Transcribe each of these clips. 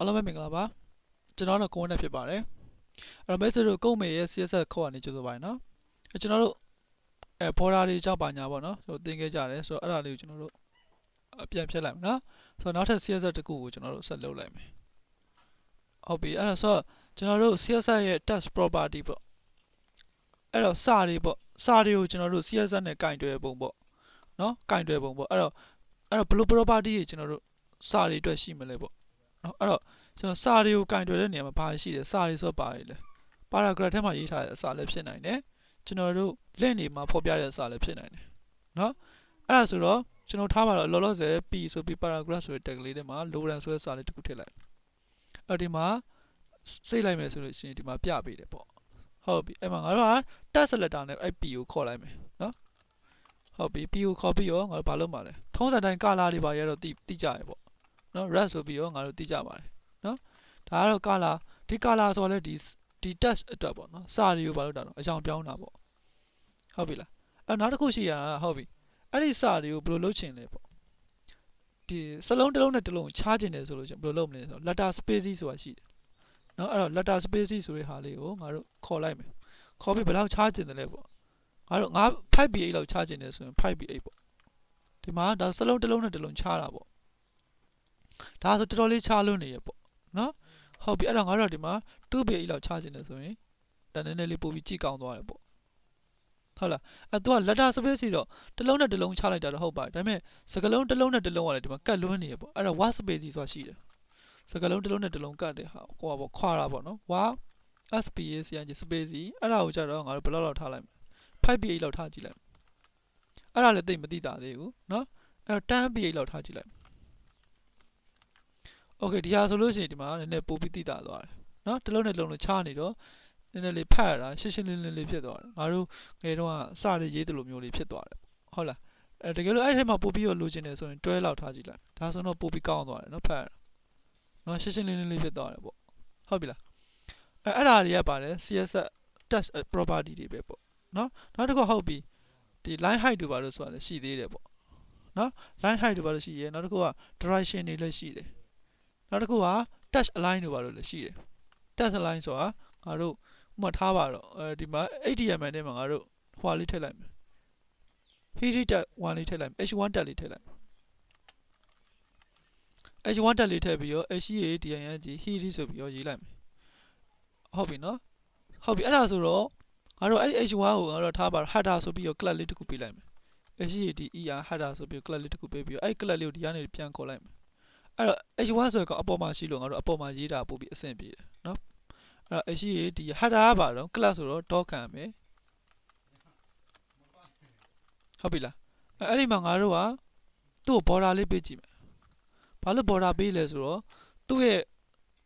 အားလုံးပဲမင်္ဂလာပါကျွန်တော်တို့ကိုဝန်းနဲ့ဖြစ်ပါတယ်အဲ့တော့ message တို့ကုန်းမေရဲ့ CSS ခေါ်ကနေကြိုဆိုပါတယ်နော်အဲ့ကျွန်တော်တို့အဲ border တွေကြောက်ပါညာပေါ့နော်ကျွန်တော်သင်ခဲ့ကြတယ်ဆိုတော့အဲ့ဒါလေးကိုကျွန်တော်တို့အပြန်ဖြတ်လိုက်မယ်နော်ဆိုတော့နောက်ထပ် CSS တစ်ခုကိုကျွန်တော်တို့ဆက်လုပ်လိုက်မယ်ဟုတ်ပြီအဲ့ဒါဆိုတော့ကျွန်တော်တို့ CSS ရဲ့ text property ပေါ့အဲ့တော့စာတွေပေါ့စာတွေကိုကျွန်တော်တို့ CSS နဲ့ကင်တွယ်ပုံပေါ့နော်ကင်တွယ်ပုံပေါ့အဲ့တော့အဲ့တော့ဘယ်လို property တွေကျွန်တော်တို့စာတွေအတွက်ရှိမလဲပေါ့ နော်အဲ့တော့ကျွန်တော်စာတွေကိုကင်တွယ်တဲ့နေရာမှာဘာရှိတယ်စာတွေဆိုပါလေ paragraph ထဲမှာရေးထားတဲ့အစာလည်းဖြစ်နိုင်တယ်ကျွန်တော်တို့ link တွေမှာဖော်ပြတဲ့အစာလည်းဖြစ်နိုင်တယ်နော်အဲ့ဒါဆိုတော့ကျွန်တော်ထားပါတော့လောလောဆယ် p ဆိုပြီး paragraph ဆိုတဲ့ tag လေးထဲမှာ lowland ဆိုတဲ့စာလေးတစ်ခုထည့်လိုက်အဲ့ဒီမှာစိတ်လိုက်မယ်ဆိုလို့ရှိရင်ဒီမှာပြပေးတယ်ပေါ့ဟုတ်ပြီအဲ့မှာငါတို့က tag selector နဲ့အဲ့ p ကိုခေါ်လိုက်မယ်နော်ဟုတ်ပြီ p ကိုခေါ်ပြီးရောငါတို့ဘာလုပ်မှာလဲထုံးစံတိုင်း color တွေပါရတော့တိတိကြရပေါ့ နော် red ဆိုပြီးရောငါတို့တိကြပါတယ်နော်ဒါကတော့ color ဒီ color ဆိုတော့လေဒီဒီ test အတွက်ပေါ့နော်စာတွေကိုဘာလို့တာတော့အကြောင်းပြောင်းတာပေါ့ဟုတ်ပြီလားအဲ့နောက်တစ်ခုရှိရတာဟုတ်ပြီအဲ့ဒီစာတွေကိုဘယ်လိုလုပ်ချင်လဲပေါ့ဒီစလုံးတစ်လုံးနဲ့တစ်လုံးချားချင်တယ်ဆိုလို့ရှင်ဘယ်လိုလုပ်မလဲဆိုတော့ letter space ဆိုတာရှိတယ်နော်အဲ့တော့ letter space ဆိုတဲ့ဟာလေးကိုငါတို့ခေါ်လိုက်မယ်ခေါ်ပြီးဘယ်လောက်ချားချင်တယ်လဲပေါ့ငါတို့ငါ 5b8 လောက်ချားချင်တယ်ဆိုရင် 5b8 ပေါ့ဒီမှာဒါစလုံးတစ်လုံးနဲ့တစ်လုံးချားတာပေါ့ ဒါဆိုတော်တော်လေးချားလို့နေရပေါ့နော်ဟုတ်ပြီအဲ့တော့ငါတို့ကဒီမှာ 2b8 လောက်ချားချင်တယ်ဆိုရင်ဒါနည်းနည်းလေးပို့ပြီးကြည့်ကောင်းသွားတယ်ပေါ့ဟုတ်လားအဲ့တော့ letter space ဆိုတော့တစ်လုံးနဲ့တစ်လုံးချလိုက်တာတော့ဟုတ်ပါတယ်ဒါပေမဲ့စကလုံးတစ်လုံးနဲ့တစ်လုံးကလည်းဒီမှာကတ်လွန်းနေရပေါ့အဲ့တော့ word space ဆိုတာရှိတယ်စကလုံးတစ်လုံးနဲ့တစ်လုံးကတ်တယ်ဟာဟိုပါပေါ့ခွာတာပေါ့နော် word space ရကြီး space အဲ့ဒါကိုကြတော့ငါတို့ဘယ်လောက်လောက်ထားလိုက်မလဲ 5b8 လောက်ထားကြည့်လိုက်အဲ့ဒါလည်းသိမသိတာသေးဘူးเนาะအဲ့တော့ 10b8 လောက်ထားကြည့်လိုက် Okay ဒီဟာဆိုလို့ရှိရင်ဒီမှာနည်းနည်းပို့ပြီးသိတာသွားတယ်เนาะတစ်လုံးနဲ့တစ်လုံးလုံးချားနေတော့နည်းနည်းလေးဖတ်ရတာရှင်းရှင်းလင်းလင်းလေးဖြစ်သွားတယ်ငါတို့ငယ်တော့ကစလေးရေးတယ်လို့မျိုးလေးဖြစ်သွားတယ်ဟုတ်လားအဲတကယ်လို့အဲ့ထဲမှာပို့ပြီးတော့လိုချင်တယ်ဆိုရင်တွဲလောက်ထားကြည့်လိုက်ဒါဆိုတော့ပို့ပြီးကောင်းသွားတယ်เนาะဖတ်ရတာเนาะရှင်းရှင်းလင်းလင်းလေးဖြစ်သွားတယ်ပေါ့ဟုတ်ပြီလားအဲအဲ့ဒါတွေကပါတယ် CSS text property တွေပဲပေါ့เนาะနောက်တစ်ခုဟုတ်ပြီဒီ line height တို့ပါလို့ဆိုတာလည်းရှိသေးတယ်ပေါ့เนาะ line height တို့ပါလို့ရှိရဲနောက်တစ်ခုက direction တွေလည်းရှိတယ် နောက်တစ်ခုက touch align တို့ပါလို့လည်းရှိတယ် touch align ဆိုတာငါတို့ဥပမာထားပါတော့အဲဒီမှာ HTML ထဲမှာငါတို့ဟွာလေးထည့်လိုက်မယ် header tag 1လေးထည့်လိုက်မယ် h1 tag လေးထည့်လိုက်မယ် h1 tag လေးထည့်ပြီးတော့ HEADING header ဆိုပြီးတော့ရေးလိုက်မယ်ဟုတ်ပြီနော်ဟုတ်ပြီအဲ့ဒါဆိုတော့ငါတို့အဲ့ဒီ h1 ကိုငါတို့ထားပါတော့ header ဆိုပြီးတော့ class လေးတစ်ခုပေးလိုက်မယ် HEADER header ဆိုပြီးတော့ class လေးတစ်ခုပေးပြီးတော့အဲ့ class လေးကိုဒီကနေပြန်ခေါ်လိုက်မယ် အဲ့တော့ h1 ဆိုတော့အပေါ်မှာရှိလို့ငါတို့အပေါ်မှာရေးတာပို့ပြီးအဆင်ပြေတယ်နော်အဲ့တော့ HEAD header ကပါတော့ class ဆိုတော့ dot ခံရမယ်ဟုတ်ပြီလားအဲ့အဲ့ဒီမှာငါတို့ကသူ့ကို border လေးပေးကြည့်မယ်ဘာလို့ border ပေးလဲဆိုတော့သူ့ရဲ့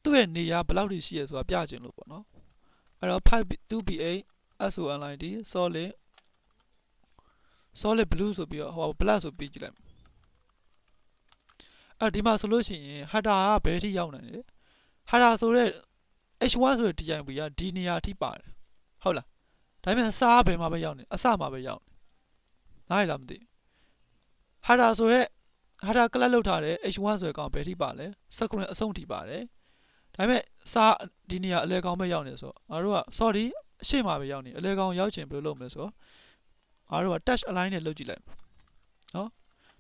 သူ့ရဲ့နေရာဘယ်လောက်ထိရှိရဆိုတာပြချင်လို့ပေါ့နော်အဲ့တော့5 2b8 solid solid solid blue ဆိုပြီးတော့ဟို black ဆိုပြီးကြည့်လိုက် အဲ့ဒီမှာဆိုလို့ရှိရင် header ကဘယ်ထိရောက်နိုင်လဲ header ဆိုတဲ့ h1 ဆိုတဲ့ DIB ကဒီနေရာထိပါတယ်ဟုတ်လားဒါပေမဲ့အစားဘယ်မှာပဲရောက်နေအစမှာပဲရောက်နေနားရလားမသိ header ဆိုတဲ့ header class လောက်ထားတဲ့ h1 ဆိုတဲ့ကောင်ဘယ်ထိပါလဲစက္ကူနဲ့အဆုံးထိပါတယ်ဒါပေမဲ့စာဒီနေရာအလဲကောင်ပဲရောက်နေဆိုတော့ငါတို့က sorry အရှိမပဲရောက်နေအလဲကောင်ရောက်ချင်ဘယ်လိုလုပ်မလဲဆိုတော့ငါတို့က touch align နဲ့လုပ်ကြည့်လိုက်နော်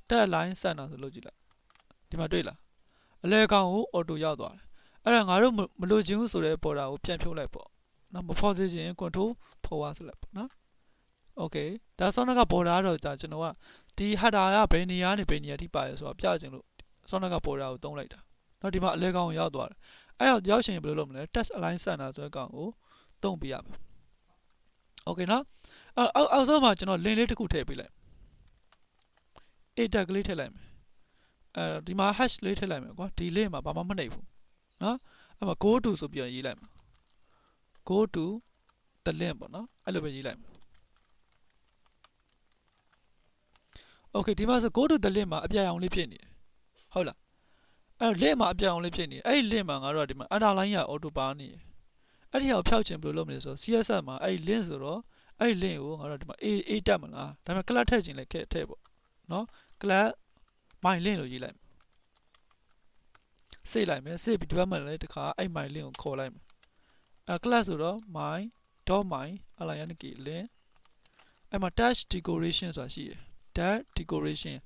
touch align center ဆိုလုပ်ကြည့်လိုက် ဒီမှာတွေ့လားအလဲကောင်ကို auto ရောက်သွားတယ်အဲ့ဒါငါတို့မလိုချင်ဘူးဆိုတဲ့ border ကိုပြန်ဖြုတ်လိုက်ပေါ့နော်မဖော်စေချင် control forward ဆိုလိုက်ပေါ့နော် okay ဒါဆောင်းက border တော့ဒါကျွန်တော်ကဒီ header ကဘယ်နေရာနေဘယ်နေရာထိပါရဲဆိုတာပြချင်လို့ဆောင်းက border ကိုတုံးလိုက်တာနော်ဒီမှာအလဲကောင်ကိုရောက်သွားတယ်အဲ့တော့ရောက်ရှင်ဘယ်လိုလုပ်မလဲ test align center ဆိုတဲ့ကောင်ကိုတုံးပြရမယ် okay နော်အောက်အောက်ဆုံးမှာကျွန်တော် link လေးတစ်ခုထည့်ပေးလိုက် a tag လေးထည့်လိုက်မယ် အဲဒီမှာ hash လေးထည့်လိုက်မယ်ကွာဒီ link မှာဘာမှမနှိပ်ဘူးနော်အဲ့မှာ go to ဆိုပြီးရေးလိုက်မယ် go to the link ပေါ့နော်အဲ့လိုပဲရေးလိုက်မယ် okay ဒီမှာဆို go to the link မှာအပြတ်အောင်လေးဖြစ်နေတယ်ဟုတ်လားအဲ့ link မှာအပြတ်အောင်လေးဖြစ်နေတယ်အဲ့ဒီ link မှာငါတို့ကဒီမှာ underline ရ auto ပါနေတယ်အဲ့ဒီဟာကိုဖျောက်ချင်ဘယ်လိုလုပ်မလဲဆိုတော့ CSS မှာအဲ့ဒီ link ဆိုတော့အဲ့ဒီ link ကိုငါတို့ဒီမှာ A A တက်မလားဒါပေမဲ့ class ထည့်ချင်လည်းထည့်ပေါ့နော် class my link လို့ရေးလိုက်စေ့လိုက်မယ်စေ့ပြီးဒီဘက်မှာလည်းတခါအဲ့ my link ကိုခေါ်လိုက်မယ်အဲ class ဆိုတော့ my dot my align key link အဲ့မှာ dash decoration ဆိုတာရှိတယ် dash decoration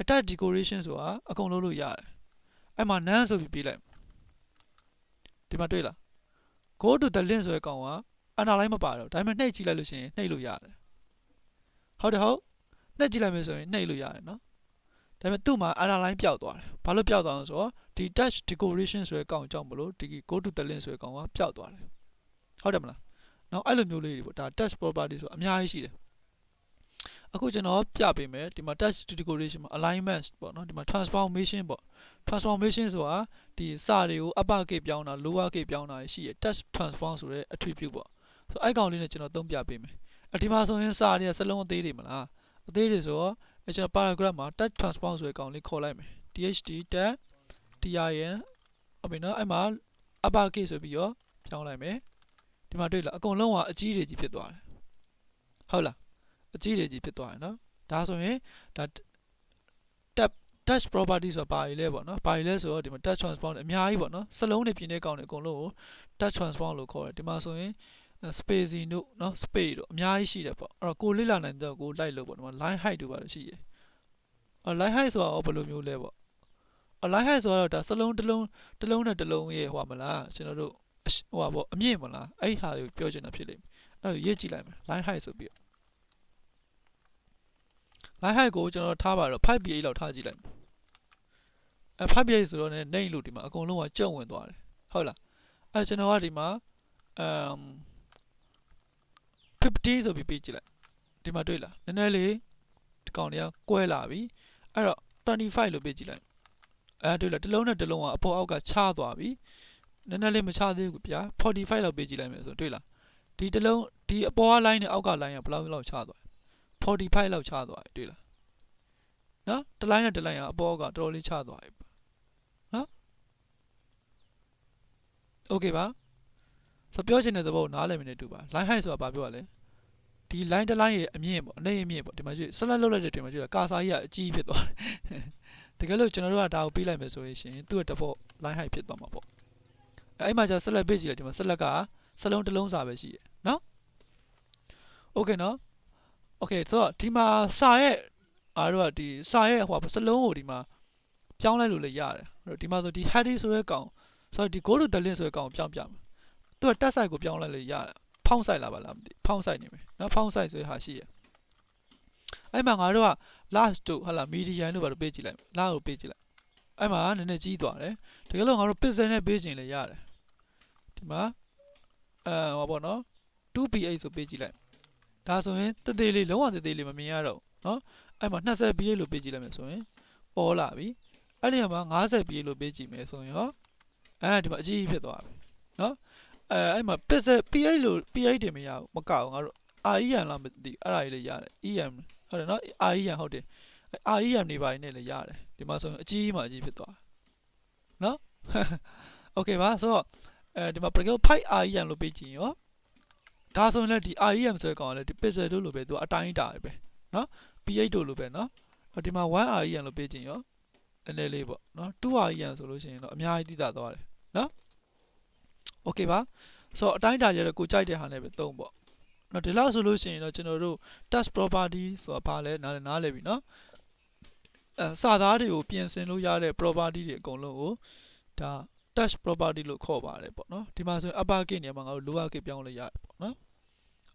အ dash decoration ဆိုတာအကုန်လုံးလို့ရတယ်အဲ့မှာ none ဆိုပြီးပေးလိုက်ဒီမှာတွေ့လား go to the link ဆိုတဲ့ကောင်က underline မပါတော့ဒါပေမဲ့နှိပ်ကြည့်လိုက်လို့ရှိရင်နှိပ်လို့ရတယ်ဟုတ်တယ်ဟုတ်နှိပ်ကြည့်လိုက်မယ်ဆိုရင်နှိပ်လို့ရတယ်နော် ဒါပေမဲ့သူ့မှာ underline ပျောက်သွားတယ်ဘာလို့ပျောက်သွားလဲဆိုတော့ဒီ dash decoration ဆိုတဲ့ကောင်ကြောင့်မလို့ဒီ go to the link ဆိုတဲ့ကောင်ကပျောက်သွားတယ်ဟုတ်တယ်မလားနော်အဲ့လိုမျိုးလေးတွေပေါ့ဒါ dash property ဆိုအများကြီးရှိတယ်အခုကျွန်တော်ပြပေးမယ်ဒီမှာ touch decoration မှာ alignment ပေါ့နော်ဒီမှာ transformation ပေါ့ transformation ဆိုတာဒီစာတွေကို upper case ပြောင်းတာ lower case ပြောင်းတာရှိရ touch transform ဆိုတဲ့ attribute ပေါ့ဆိုအဲ့ကောင်လေးနဲ့ကျွန်တော်သုံးပြပေးမယ်အဒီမှာဆိုရင်စာတွေကစလုံးအသေးတွေမလားအသေးတွေဆိုတော့ အဲကျွန်တော် paragraph မှာ touch transform ဆိုတဲ့ကောင်လေးခေါ်လိုက်မယ် tht tag trin ဟုတ်ပြီနော်အဲ့မှာ upper case ဆိုပြီးတော့ပြောင်းလိုက်မယ်ဒီမှာတွေ့လားအကုန်လုံးကအကြီးတွေကြီးဖြစ်သွားတယ်ဟုတ်လားအကြီးတွေကြီးဖြစ်သွားတယ်နော်ဒါဆိုရင်ဒါ tab touch property ဆိုတာဘာကြီးလဲပေါ့နော်ဘာကြီးလဲဆိုတော့ဒီမှာ touch transform အများကြီးပေါ့နော်စလုံးတွေပြင်းတဲ့ကောင်တွေအကုန်လုံးကို touch transform လို့ခေါ်တယ်ဒီမှာဆိုရင် spacing တို့နော် space တို့အများကြီးရှိတယ်ပေါ့အဲ့တော့ကိုလေ့လာနိုင်တဲ့ကိုလိုက်လို့ပေါ့ဒီမှာ line height တို့ပါလို့ရှိရယ်အဲ့ line height ဆိုတာရောဘယ်လိုမျိုးလဲပေါ့အ line height ဆိုတော့ဒါစလုံးတစ်လုံးတစ်လုံးနဲ့တစ်လုံးရဲ့ဟိုပါမလားကျွန်တော်တို့ဟိုပါပေါ့အမြင့်မလားအဲ့ဟာကိုပြောချင်တာဖြစ်လိမ့်မယ်အဲ့တော့ရေးကြည့်လိုက်မယ် line height ဆိုပြီး line height ကိုကျွန်တော်ထားပါတော့ 5ph လောက်ထားကြည့်လိုက်မယ်အဲ 5ph ဆိုတော့ねနေလို့ဒီမှာအကုန်လုံးကကြုံဝင်သွားတယ်ဟုတ်လားအဲကျွန်တော်ကဒီမှာအမ် 50ဆိုပြီးပေးကြည့်လိုက်ဒီမှာတွေ့လားနည်းနည်းလေးဒီကောင်တွေကကွဲလာပြီအဲ့တော့25လို့ပေးကြည့်လိုက်အဲတွေ့လားတစ်လုံးနဲ့တစ်လုံးကအပေါ်အောက်ကချသွားပြီနည်းနည်းလေးမချသေးဘူးဗျာ45လောက်ပေးကြည့်လိုက်မယ်ဆိုတွေ့လားဒီတစ်လုံးဒီအပေါ်က line နဲ့အောက်က line ကဘယ်လောက်လောက်ချသွား45လောက်ချသွားပြီတွေ့လားနော်တစ်လိုင်းနဲ့တစ်လိုင်းကအပေါ်ကတော်တော်လေးချသွားပြီနော်โอเคပါ ဆိုပြောချင်တဲ့သဘောကိုနားလည်မနေတူပါ line height ဆိုတာဘာပြောရလဲဒီ line တစ် line ရဲ့အမြင့်ပေါ့အနေအမြင့်ပေါ့ဒီမှာကြည့်ဆက်လက်လုပ်လိုက်တဲ့ဒီမှာကြည့်တာကာစာကြီးကအကြီးဖြစ်သွားတယ်တကယ်လို့ကျွန်တော်တို့ကဒါကိုပေးလိုက်မယ်ဆိုရင်ရှင်သူ့ရဲ့ default line height ဖြစ်သွားမှာပေါ့အဲ့မှာကျဆက်လက်ပေးကြည့်လိုက်ဒီမှာဆက်လက်ကဆက်လုံးတစ်လုံးစာပဲရှိတယ်နော် okay နော် okay ဆိုတော့ဒီမှာစာရဲ့အားတော့ဒီစာရဲ့ဟိုစလုံးကိုဒီမှာပြောင်းလိုက်လို့လည်းရတယ်ဒီမှာဆိုဒီ heady ဆိုတဲ့ကောင်ဆိုတော့ဒီ go to the link ဆိုတဲ့ကောင်ကိုပြောင်းပြမယ် သူက test site ကိုပြောင်းလိုက်လို့ရတယ်ဖောင်း site လာပါလားမသိဖောင်း site နေမယ်နော်ဖောင်း site ဆိုတဲ့ဟာရှိရအဲ့မှာငါတို့က last တို့ဟာလာ median တို့ဘာလို့ပေးကြည့်လိုက် last ကိုပေးကြည့်လိုက်အဲ့မှာနည်းနည်းကြီးသွားတယ်တကယ်လို့ငါတို့ pixel နဲ့ပေးခြင်းလည်းရတယ်ဒီမှာအဲဟောပေါ့နော် 2ph ဆိုပေးကြည့်လိုက်ဒါဆိုရင်တသေးလေးလုံးဝတသေးလေးမမြင်ရတော့နော်အဲ့မှာ 20 ph လို့ပေးကြည့်လိုက်မယ်ဆိုရင်ပေါ်လာပြီအဲ့ဒီမှာ 50 ph လို့ပေးကြည့်မယ်ဆိုရင်ရောအဲဒီမှာအကြီးကြီးဖြစ်သွားပြီနော် အဲအဲ့မှာ pixel pi လို့ pi တင်မရဘူးမကောက်ငါတို့ rem လားမသိအဲ့ဒါကြီးလည်းရတယ် em ဟုတ်တယ်နော် rem ဟုတ်တယ် rem နေပါရင်လည်းရတယ်ဒီမှာဆိုရင်အကြီးမှအကြီးဖြစ်သွားနော် okay ပါဆိုတော့အဲဒီမှာ bracket pi rem လို့ပေးကြည့်ရောဒါဆိုရင်လည်းဒီ rem ဆိုတဲ့ကောင်ကလည်းဒီ pixel တို့လိုပဲသူကအတိုင်းတာပဲနော် pi တို့လိုပဲနော်ဒီမှာ 1rem လို့ပေးကြည့်ရောနည်းနည်းလေးပေါ့နော် 2rem ဆိုလို့ရှိရင်တော့အများကြီးသိတာသွားတယ်နော် นาะ okay ပါဆိုတော့အတိုင်းတာရတော့ကိုကြိုက်တဲ့ဟာနဲ့ပဲသုံးပေါ့เนาะဒီလောက်ဆိုလို့ရှိရင်တော့ကျွန်တော်တို့ touch property ဆိုတာဘာလဲနားနားလည်ပြီเนาะအဲစာသားတွေကိုပြင်ဆင်လို့ရတဲ့ property တွေအကုန်လုံးကိုဒါ touch property လို့ခေါ်ပါတယ်ပေါ့နော်ဒီမှာဆိုရင် upper case နေရာမှာငါတို့ lower case ပြောင်းလို့ရတယ်ပေါ့နော်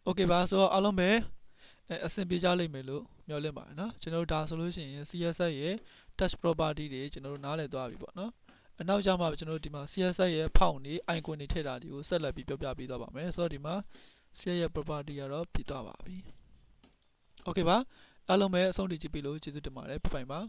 okay ပါဆိုတော့အားလုံးပဲအဲအဆင်ပြေကြလိမ့်မယ်လို့မျှော်လင့်ပါတယ်နော်ကျွန်တော်တို့ဒါဆိုလို့ရှိရင် CSS ရဲ့ touch property တွေကျွန်တော်တို့နားလည်သွားပြီပေါ့နော် အနောက်ကျမှကျွန်တော်တို့ဒီမှာ CSS ရဲ့ဖောင့်တွေ icon တွေထည့်တာတွေကိုဆက်လက်ပြီးပြောပြပေးသွားပါမယ်ဆိုတော့ဒီမှာ CSS ရဲ့ property ကတော့ပြီးသွားပါပြီ okay ပါအားလုံးပဲအဆုံးထိကြည့်ပြီလို့ကျေးဇူးတင်ပါတယ်ပြပိုင်ပါ